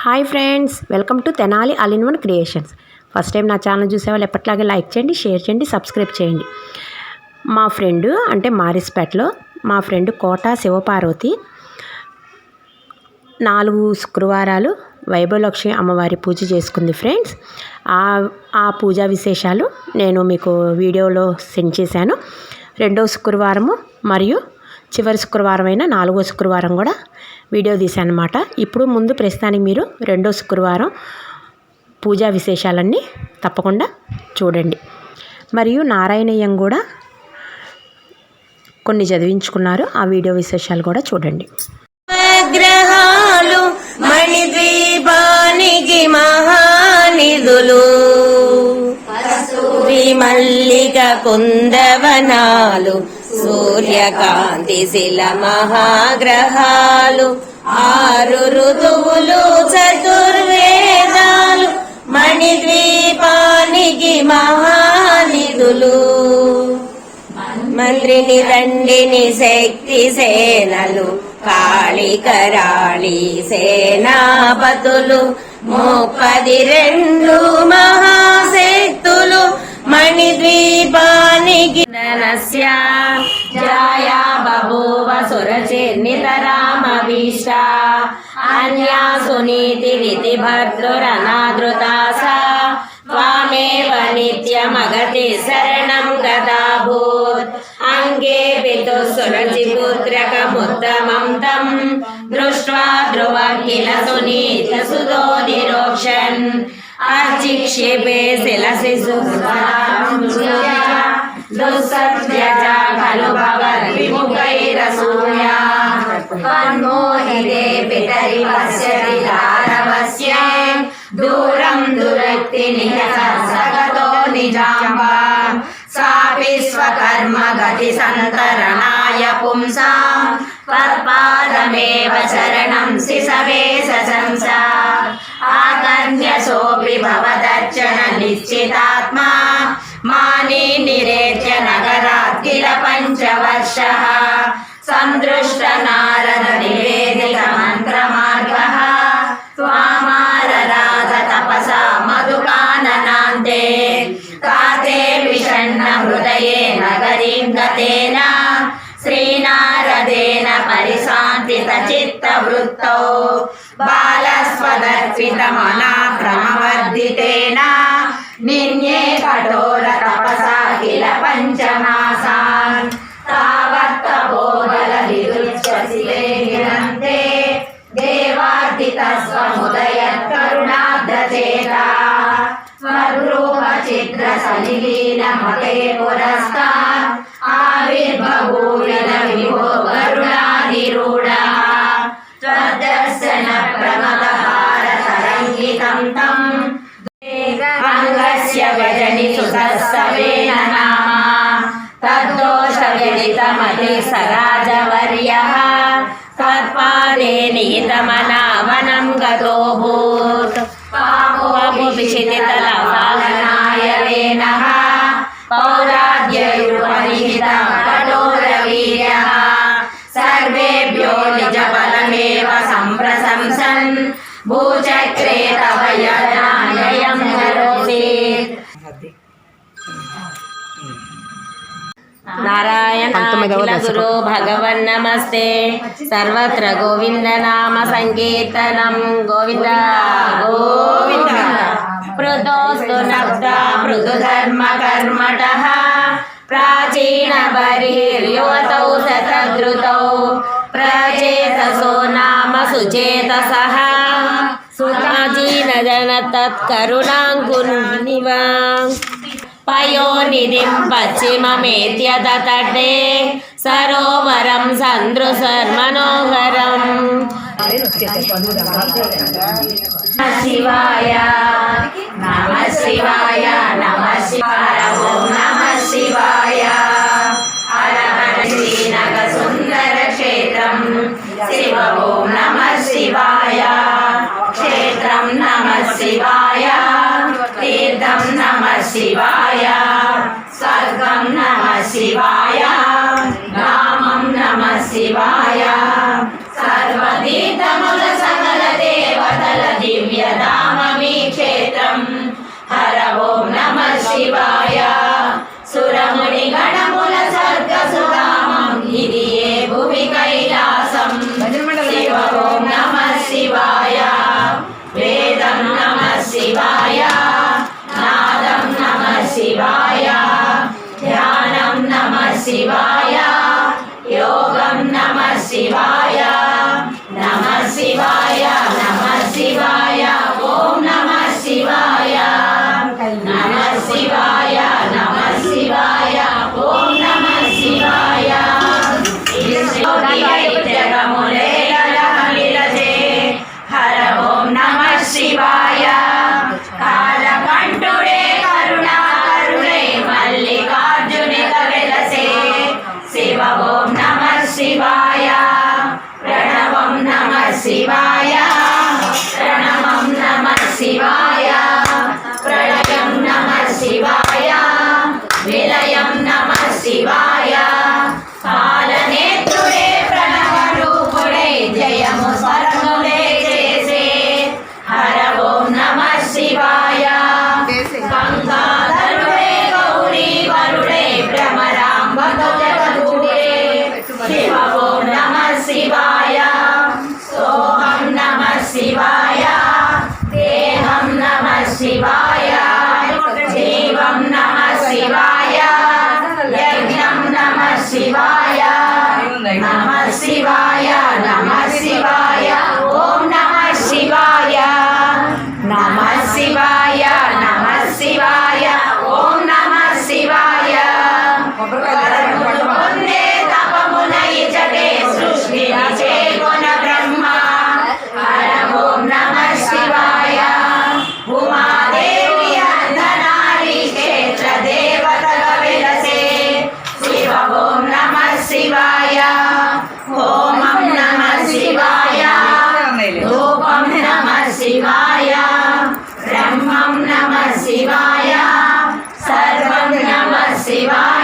Hi friends welcome to Tenali all in one creations. First time నా channel చూసేవాళ్ళు ఎప్పట్లాగే like చేయండి share చేయండి సబ్స్క్రైబ్ చేయండి. మా ఫ్రెండ్ అంటే మారిస్పేటలో మా ఫ్రెండ్ కోట శివపార్వతి నాలుగు శుక్రవారాలు వైభవలక్ష్మి అమ్మవారి పూజ చేసుకుంది ఫ్రెండ్స్. ఆ ఆ పూజా విశేషాలు నేను మీకు వీడియోలో సెండ్ చేశాను. రెండో శుక్రవారము మరియు చివరి శుక్రవారం అయిన నాలుగో శుక్రవారం కూడా వీడియో తీశాను అనమాట ఇప్పుడు ముందు ప్రస్తుతానికి మీరు రెండో శుక్రవారం పూజా విశేషాలన్నీ తప్పకుండా చూడండి. మరియు నారాయణయ్యం కూడా కొన్ని చదివించుకున్నారు. ఆ వీడియో విశేషాలు కూడా చూడండి. గ్రహాలు మణిద్వీపానికి మహానిధులు. మల్లిక కుందవనాలు. సూర్యకాంతి శిల మహాగ్రహాలు ఆరు ఋతువులు చతుర్వేదాలు మణిద్వీపానికి మహానిధులు. మంత్రిని దండిని శక్తి సేనలు కాళికరాళి సేనాపతులు ముప్పది రెండు మహా మణిద్వీపానికి ధనస్య జాయా బభూవ సురచిర్ణితరామభీష్ట అన్యా సునీతి విధి భర్తృరనాదృతా సా త్వామేవ నిత్యమగతి శరణం గదాభూత్ అంగే పితు సురచిపుత్రకముత్తమం తం దృష్ట్వా ధ్రువ కిల సునీత సుదో నిరోక్షన్ अचिक्षेपे शिलसि दुःसत्यज खलु भवद्विमुखैरसूया तन्मोहिते पितरि पश्यति दारवस्य दूरं दुरक्ति निहसगतो निजाम्बा सापि स्वकर्म गति सन्तरणाय पुंसां तत्पादमेव शरणं शिशवे सशंसा आकर्ण्यसोऽपि भवदर्चन निश्चितात्मा माने निरेत्य नगरात् किल पञ्चवर्षः सन्दृष्ट बालस्वदर्पितमना भ्रमवर्धितेन निन्ये कठोर तपसा किल पञ्चमासान् तावत्तपोबलविदुच्छसिले गिरन्ते देवार्दितस्वमुदयत्करुणाद्रचेता स्वरूपचित्रसलिलीनमते पुरस्तात् आविर्बभूविन विभो गरुडाधिरूढः प्रशस्तवेन तत्पादे तद्दोषविदितमति स नीतमनावनं गतो। भू నారాయణ గురు భగవన్ నమస్తే. సర్వత్ర గోవింద నామ సంకీర్తనం. గోవింద గోవింద. పృథోస్తు నబ్ద పృథు ధర్మ కర్మట. ప్రాచీన బర్హిర్యువతౌ శతధృతౌ ప్రచేతసో నామ సుచేతసః. సుఖాజీన జన తత్కరుణాంకునివా పయోనిధిం పశ్చిమమేత్యదతటే సరోవరం సందృశర్మనోహరం శివాయ నమ శివాయ నమ శివాయ ఓం నమ శివాయ హర శ్రీనగ సుందర క్షేత్రం శివ ఓం నమ శివాయ క్షేత్రం నమ శివాయ శివాయ స్వర్గం నమ శివాయ शिवा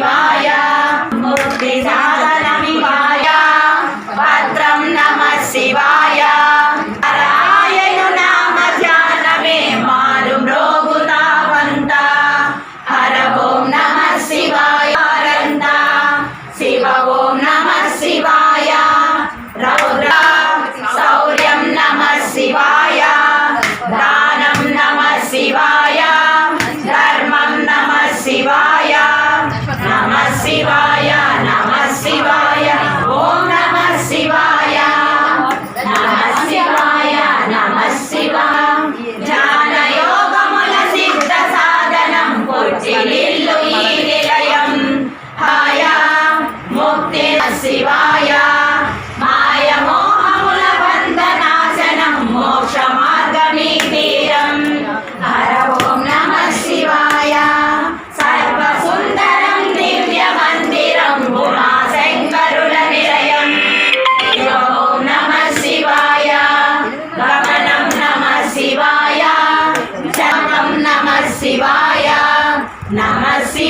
Shivaya.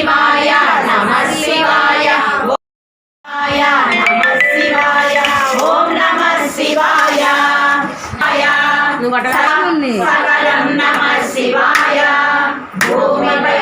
శివాయ నమ శివాయ శివాయ. నమ నమ శివాయ. భూమిపై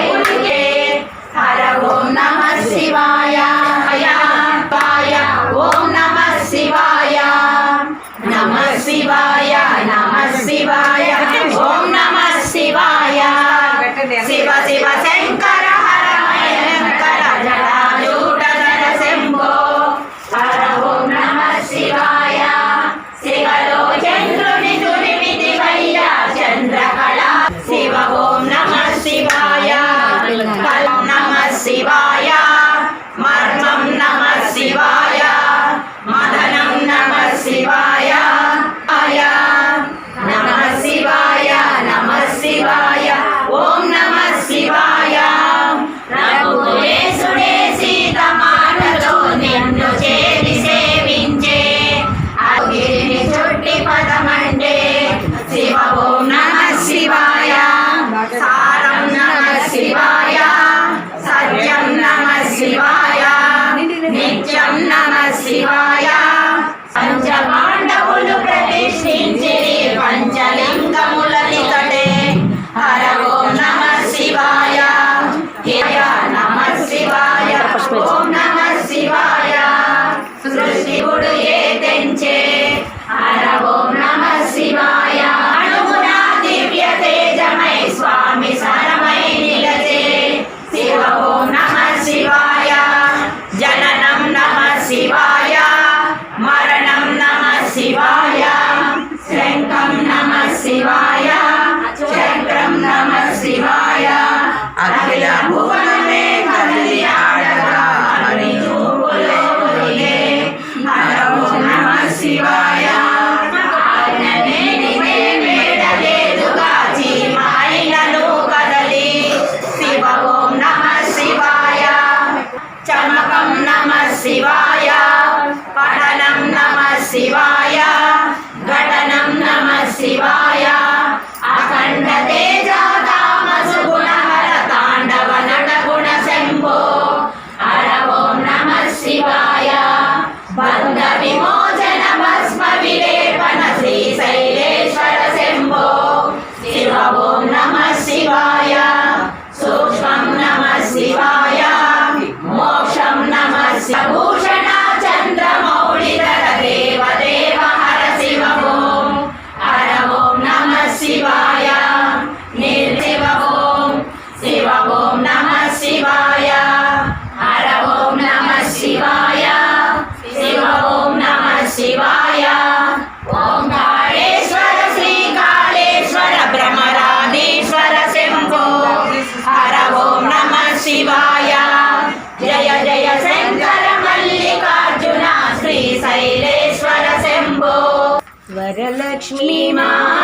వరలక్ష్మీ మాయమ్మ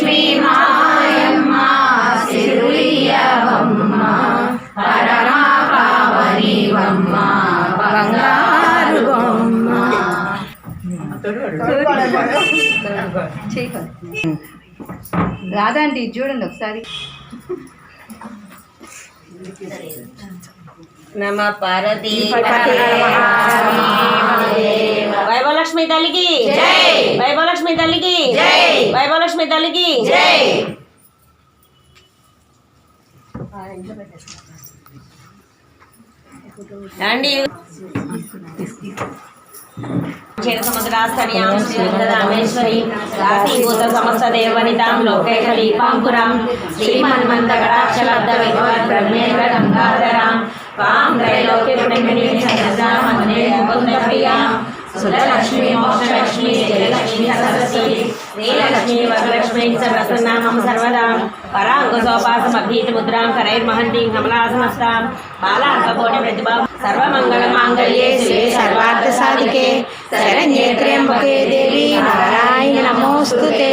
వరలక్ష్మి మాయమ్మ సిరులియవమ్మ పరమా పావనివమ్మ బంగారు బొమ్మ రాదండి చూడండి ఒకసారి. నమ పార్వతీ వైభవలక్ష్మి తల్లికి. వైభవలక్ష్మి తల్లికి. వైభవలక్ష్మి తల్లికి. అండి క్షీర సముద్రాస్తనయాం శ్రీరామేశ్వరి రాశీభూత సమస్త దేవనితాం లోకేశలి పాంకురాం శ్రీమన్మంతగడాక్షలబ్ద విభవన్ బ్రహ్మేంద్ర గంగాధరాం వాం త్రైలోక్య పుణ్యమిని సహస్రామనే ముకుంద ప్రియాం సురలక్ష్మి మోక్షలక్ష్మి జయలక్ష్మి సరస్వతి శ్రీలక్ష్మి వరలక్ష్మి సర్వసన్నామం సర్వదా పరాంకుశోపాసమభీత ముద్రాం కరైర్మహంతిం కమలాసమస్తాం ప్రతిభా సర్వమంగళ మాంగళ్యే సర్వార్థ సాధికే శరణ్యే త్ర్యంబకే దేవి నారాయణ నమోస్తుతే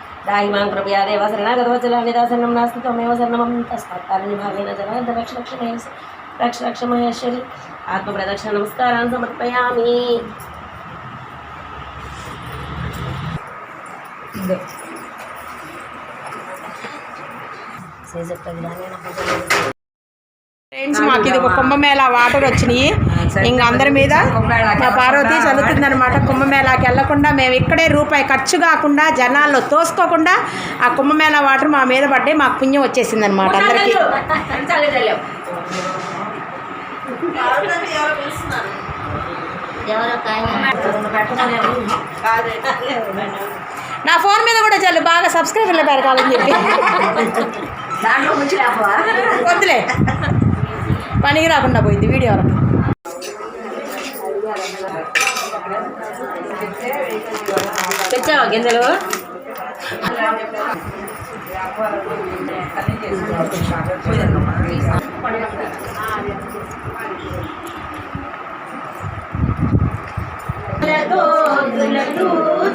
దాయి మాం కృపయా దేవ శరణాగతవచల నిదాసనం నాస్తి త్వమేవ శరణమం తస్మాత్ కారణి భావేన జన రక్ష రక్ష మహేశ రక్ష రక్ష మహేశ్వరి ఆత్మ ప్రదక్షిణ నమస్కారాన్ని సమర్పయామి ఫ్రెండ్స్ మాకు ఇది ఒక కుంభమేళా వాటర్ వచ్చినాయి. ఇంక అందరి మీద మా పార్వతి చదువుతుంది అనమాట కుంభమేళాకి వెళ్ళకుండా మేము ఇక్కడే రూపాయి ఖర్చు కాకుండా జనాల్లో తోసుకోకుండా ఆ కుంభమేళా వాటర్ మా మీద పడ్డాయి. మాకు పుణ్యం వచ్చేసింది అనమాట అందరికి. నా ఫోన్ మీద కూడా చాలు బాగా సబ్స్క్రైబర్లు పెరగాలని చెప్పి. వద్దులే. పనికి రాకుండా పోయింది వీడియో వరకు తెచ్చావా గింజలు?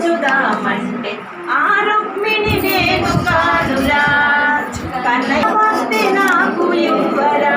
చూద్దామంటే ఆ నేను కాదురా కన్నయ్య నాకు యువరా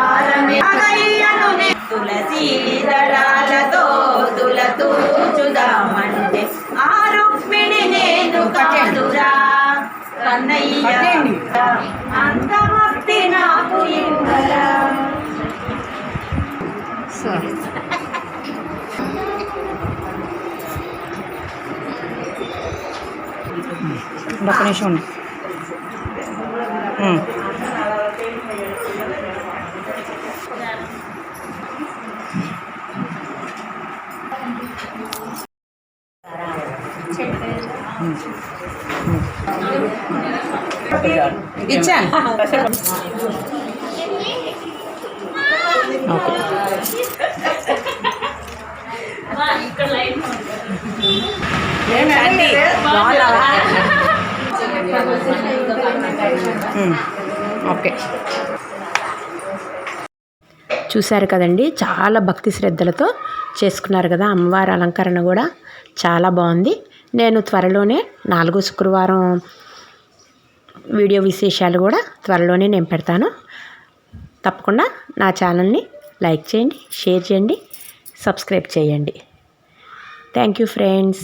తులసి దళాలతో తులతూ చుదామంటే ఆ రుక్మిణి నేను కాదురా. కన్నయ్య అంత భక్తి నాకు నిమిషం ఇచ్చాను ఓకే. చూశారు కదండి చాలా భక్తి శ్రద్ధలతో చేసుకున్నారు కదా అమ్మవారి అలంకరణ కూడా. చాలా బాగుంది. నేను త్వరలోనే నాలుగో శుక్రవారం వీడియో విశేషాలు కూడా త్వరలోనే నేను పెడతాను. తప్పకుండా నా ఛానల్ని లైక్ చేయండి షేర్ చేయండి సబ్స్క్రైబ్ చేయండి. Thank you friends.